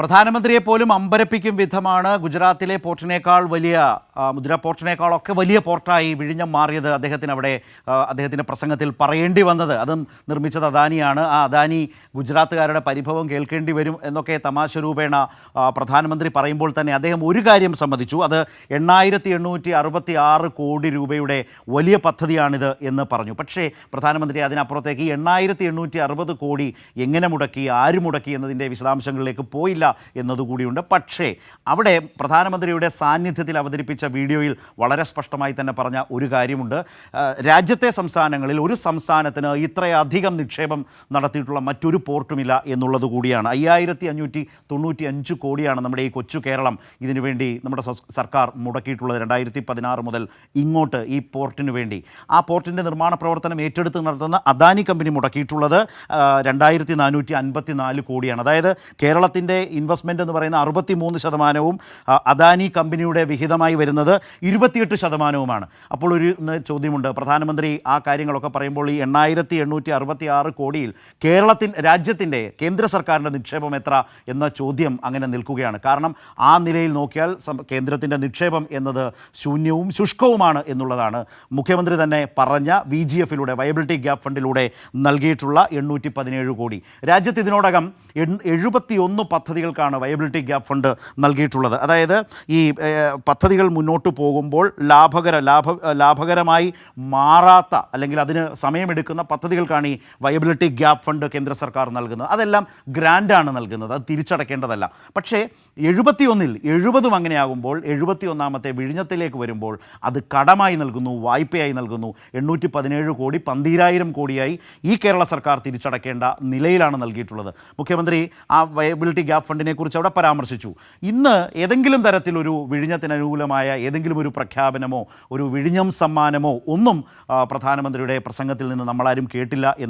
പ്രധാനമന്ത്രിയെ പോലും അമ്പരപ്പിക്കും വിധമാണ് ഗുജറാത്തിലെ പോർട്ടിനേക്കാൾ വലിയ മുദ്ര പോർട്ടിനേക്കാളൊക്കെ വലിയ പോർട്ടായി വിഴിഞ്ഞം മാറിയത് അദ്ദേഹത്തിന് അവിടെ അദ്ദേഹത്തിന്റെ പ്രസംഗത്തിൽ പറയേണ്ടി വന്നത്. അതും നിർമ്മിച്ചത് അദാനിയാണ്. ആ അദാനി ഗുജറാത്തുകാരുടെ പരിഭവം കേൾക്കേണ്ടി വരും എന്നൊക്കെ തമാശ രൂപേണ പ്രധാനമന്ത്രി പറയുമ്പോൾ തന്നെ അദ്ദേഹം ഒരു കാര്യം സമ്മതിച്ചു. അത് എണ്ണായിരത്തി എണ്ണൂറ്റി അറുപത്തി ആറ് കോടി രൂപയുടെ വലിയ പദ്ധതിയാണിത് എന്ന് പറഞ്ഞു. പക്ഷേ പ്രധാനമന്ത്രി അതിനപ്പുറത്തേക്ക് എണ്ണായിരത്തി എണ്ണൂറ്റി അറുപത് കോടി എങ്ങനെ മുടക്കി ആര് മുടക്കി എന്നതിന്റെ വിശദാംശങ്ങളിലേക്ക് പോയില്ല. എന്നതുകൂടിയുണ്ട്. പക്ഷേ അവിടെ പ്രധാനമന്ത്രിയുടെ സാന്നിധ്യത്തിൽ അവതരിപ്പിച്ച വീഡിയോയിൽ വളരെ സ്പഷ്ടമായി തന്നെ പറഞ്ഞ ഒരു കാര്യമുണ്ട്. രാജ്യത്തെ സംസ്ഥാനങ്ങളിൽ ഒരു സംസ്ഥാനത്തിന് ഇത്രയധികം നിക്ഷേപം നടത്തിയിട്ടുള്ള മറ്റൊരു പോർട്ടുമില്ല എന്നുള്ളത് കൂടിയാണ്. അയ്യായിരത്തി അഞ്ഞൂറ്റി തൊണ്ണൂറ്റി അഞ്ച് കോടിയാണ് നമ്മുടെ ഈ കൊച്ചു കേരളം ഇതിനുവേണ്ടി നമ്മുടെ സർക്കാർ മുടക്കിയിട്ടുള്ളത് രണ്ടായിരത്തി പതിനാറ് മുതൽ ഇങ്ങോട്ട് ഈ പോർട്ടിന് വേണ്ടി. ആ പോർട്ടിന്റെ നിർമ്മാണ പ്രവർത്തനം ഏറ്റെടുത്ത് നടത്തുന്ന അദാനി കമ്പനി മുടക്കിയിട്ടുള്ളത് രണ്ടായിരത്തി നാനൂറ്റി അൻപത്തി നാല് കോടിയാണ്. അതായത് കേരളത്തിന്റെ ഇൻവെസ്റ്റ്മെന്റ് എന്ന് പറയുന്ന അറുപത്തി മൂന്ന് ശതമാനവും അദാനി കമ്പനിയുടെ വിഹിതമായി വരുന്നത് ഇരുപത്തിയെട്ട് ശതമാനവുമാണ്. അപ്പോൾ ഒരു ചോദ്യമുണ്ട്. പ്രധാനമന്ത്രി ആ കാര്യങ്ങളൊക്കെ പറയുമ്പോൾ ഈ എണ്ണായിരത്തി എണ്ണൂറ്റി അറുപത്തി ആറ് കോടിയിൽ കേരളത്തിൻ രാജ്യത്തിന്റെ കേന്ദ്ര സർക്കാരിന്റെ നിക്ഷേപം എത്ര എന്ന ചോദ്യം അങ്ങനെ നിൽക്കുകയാണ്. കാരണം ആ നിലയിൽ നോക്കിയാൽ കേന്ദ്രത്തിന്റെ നിക്ഷേപം എന്നത് ശൂന്യവും ശുഷ്കവുമാണ് എന്നുള്ളതാണ് മുഖ്യമന്ത്രി തന്നെ പറഞ്ഞ വി ജി എഫിലൂടെ വയബിലിറ്റി ഗ്യാപ്പ് ഫണ്ടിലൂടെ നൽകിയിട്ടുള്ള എണ്ണൂറ്റി പതിനേഴ് കോടി. രാജ്യത്ത് ഇതിനോടകം എഴുപത്തി ഒന്ന് പദ്ധതികൾക്കാണ് വയബിലിറ്റി ഗ്യാപ്പ് ഫണ്ട് നൽകിയിട്ടുള്ളത്. അതായത് ഈ പദ്ധതികൾ മുന്നോട്ട് പോകുമ്പോൾ ലാഭകര ലാഭ ലാഭകരമായി മാറാത്ത അല്ലെങ്കിൽ അതിന് സമയമെടുക്കുന്ന പദ്ധതികൾക്കാണ് ഈ വയബിലിറ്റി ഗ്യാപ്പ് ഫണ്ട് കേന്ദ്ര സർക്കാർ നൽകുന്നത്. അതെല്ലാം ഗ്രാൻഡാണ് നൽകുന്നത്. അത് തിരിച്ചടക്കേണ്ടതല്ല. പക്ഷേ എഴുപത്തിയൊന്നിൽ എഴുപതും അങ്ങനെയാകുമ്പോൾ എഴുപത്തി ഒന്നാമത്തെ വിഴിഞ്ഞത്തിലേക്ക് വരുമ്പോൾ അത് കടമായി നൽകുന്നു വായ്പയായി നൽകുന്നു. എണ്ണൂറ്റി പതിനേഴ് കോടി പന്തീരായിരം കോടിയായി ഈ കേരള സർക്കാർ തിരിച്ചടക്കേണ്ട നിലയിലാണ് നൽകിയിട്ടുള്ളത്. മുഖ്യമന്ത്രി ആ വയബിലിറ്റി ഗ്യാപ്പ് ഫണ്ടിനെ കുറിച്ച് അവിടെ പരാമർശിച്ചു. ഇന്ന് ഏതെങ്കിലും തരത്തിലൊരു വിഴിഞ്ഞത്തിന് അനുകൂലമായ ഏതെങ്കിലും ഒരു പ്രഖ്യാപനമോ ഒരു വിഴിഞ്ഞം സമ്മാനമോ ഒന്നും പ്രധാനമന്ത്രിയുടെ പ്രസംഗത്തിൽ നിന്ന് നമ്മളാരും കേട്ടില്ല